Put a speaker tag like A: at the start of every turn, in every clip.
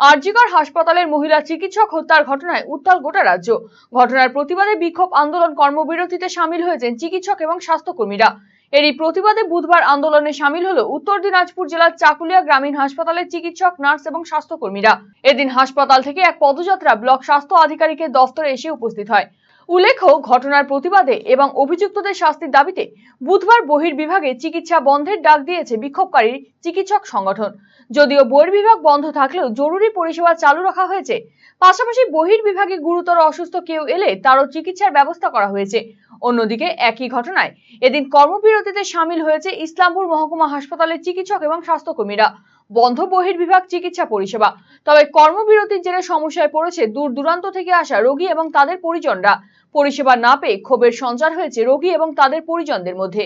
A: আরজিকর হাসপাতালের মহিলা চিকিৎসক হত্যার ঘটনায় উত্তাল গোটা রাজ্য। ঘটনার প্রতিবাদে বিক্ষোভ আন্দোলন কর্মবিরতিতে সামিল হয়েছেন চিকিৎসক এবং স্বাস্থ্যকর্মীরা। এরই প্রতিবাদে বুধবার আন্দোলনে সামিল হলো উত্তর দিনাজপুর জেলার চাকুলিয়া গ্রামীণ হাসপাতালের চিকিৎসক, নার্স এবং স্বাস্থ্যকর্মীরা। এদিন হাসপাতাল থেকে এক পদযাত্রা ব্লক স্বাস্থ্য আধিকারিকের দফতরে এসে উপস্থিত হয়। উল্লেখ্য, ঘটনার প্রতিবাদে এবং অভিযুক্তদের শাস্তির দাবিতে বুধবার বহির্বিভাগে চিকিৎসা বন্ধের ডাক দিয়েছে বিক্ষোভকারী চিকিৎসক সংগঠন। যদিও বহির্বিভাগ বন্ধ থাকলেও জরুরি পরিষেবা চালু রাখা হয়েছে। পাশাপাশি বহির্বিভাগে গুরুতর অসুস্থ কেউ এলে তারও চিকিৎসার ব্যবস্থা করা হয়েছে। অন্যদিকে একই ঘটনায় এদিন কর্মবিরতিতে সামিল হয়েছে ইসলামপুর মহকুমা হাসপাতালের চিকিৎসক এবং স্বাস্থ্যকর্মীরা। বন্ধ বহির্বিভাগ চিকিৎসা পরিষেবা। তবে কর্মবিরতির জেরে সমস্যায় পড়েছে দূর দূরান্ত থেকে আসা রোগী এবং তাদের পরিজনরা। পরিষেবা না পেয়ে ক্ষোভের সঞ্চার হয়েছে রোগী এবং তাদের পরিজনদের মধ্যে।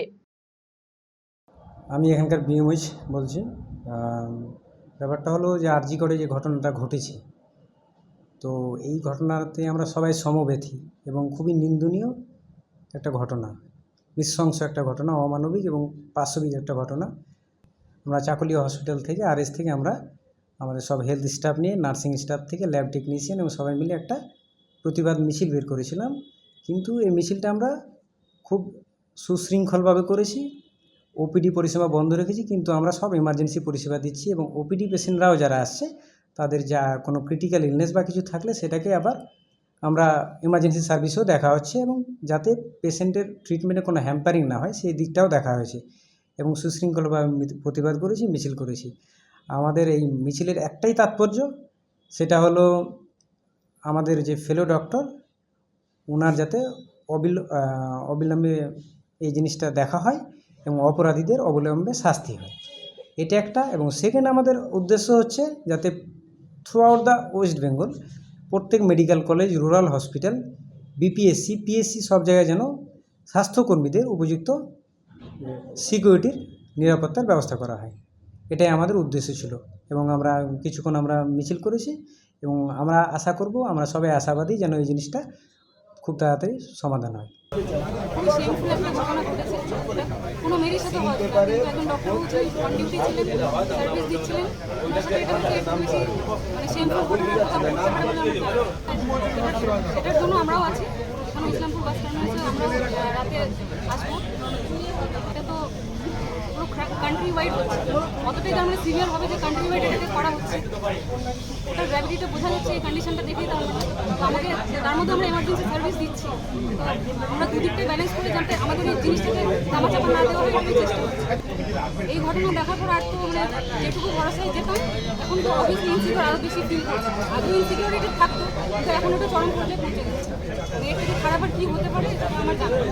B: আমি এখানকার বিএমএইচ বলছি। ব্যাপারটা হলো যে আরজি করে যে ঘটনাটা ঘটেছে, তো এই ঘটনাতে আমরা সবাই সমব্যথী এবং খুবই নিন্দনীয় একটা ঘটনা, নৃশংস একটা ঘটনা, অমানবিক এবং পাশবিক একটা ঘটনা। আমরা চাকুলিয়া হসপিটাল থেকে আরএস থেকে আমরা আমাদের সব হেলথ স্টাফ নিয়ে নার্সিং স্টাফ থেকে ল্যাব টেকনিশিয়ান এবং সবাই মিলে একটা প্রতিবাদ মিছিল বের করেছিলাম। কিন্তু এই মিছিলটা আমরা খুব সুশৃঙ্খলভাবে করেছি ওপিডি পরিষেবা বন্ধ রেখেছি, কিন্তু আমরা সব এমার্জেন্সি পরিষেবা দিচ্ছি এবং ওপিডি পেশেন্টরাও যারা আসছে, তাদের যা কোনো ক্রিটিক্যাল ইলনেস বা কিছু থাকলে সেটাকে আবার আমরা এমার্জেন্সি সার্ভিসেও দেখা হচ্ছে এবং যাতে পেশেন্টের ট্রিটমেন্টে কোনো হ্যাম্পারিং না হয়, সেই দিকটাও দেখা হয়েছে। এবং সুশৃঙ্খলভাবে প্রতিবাদ করেছি, মিছিল করেছি। আমাদের এই মিছিলের একটাই তাৎপর্য, সেটা হলো আমাদের যে ফেলো ডক্টর ওনার যাতে অবিল অবিলম্বে এই জিনিসটা দেখা হয় এবং অপরাধীদের অবিলম্বে শাস্তি হয়। এটা একটা এবং সেকেন্ড আমাদের উদ্দেশ্য হচ্ছে যাতে throughout the West Bengal প্রত্যেক medical college rural hospital BPSC PSC সব জায়গায় যেন স্বাস্থ্যকর্মীদের উপযুক্ত সিকিউরিটির নিরাপত্তার ব্যবস্থা করা হয়। এটাই আমাদের উদ্দেশ্য ছিল এবং আমরা কিছুক্ষণ আমরা মিছিল করেছি এবং আমরা আশা করব আমরা সবাই আশাবাদী যেন এই জিনিসটা খুব তাড়াতাড়ি সমাধান হয়।
C: আমরাও আছি। ইসলামপুর বাস আহ, রাতে আসব। কান্ট্রি ওয়াইড হচ্ছে। অতটাই তার মানে সিভিয়ার হবে যে কান্ট্রি ওয়াইড এটাকে করা হচ্ছে। ওটার গ্র্যাভিটিটা বোঝা যাচ্ছে, এই কন্ডিশনটা দেখেই তো আমাকে তার মধ্যে আমরা এমার্জেন্সি সার্ভিস দিচ্ছি। তো আমরা দুদিকটাই ব্যালেন্স করে যাতে আমাদের এই জিনিসটাকে চাপা না দেওয়া হয় চেষ্টা করছি। এই ঘটনা দেখার পর আর তো মানে যেটুকু ভরসায় যেতাম, এখন তো অবভিয়াসলি ইনসিকিউর আরও বেশি ফিল করছে। আগে ইনসিকিউরিটি থাকতো, কিন্তু এখন ওটা চরম পর্যায়ে পৌঁছে গেছে। এর থেকে খারাপ আর কী হতে পারে আমার জানা নেই।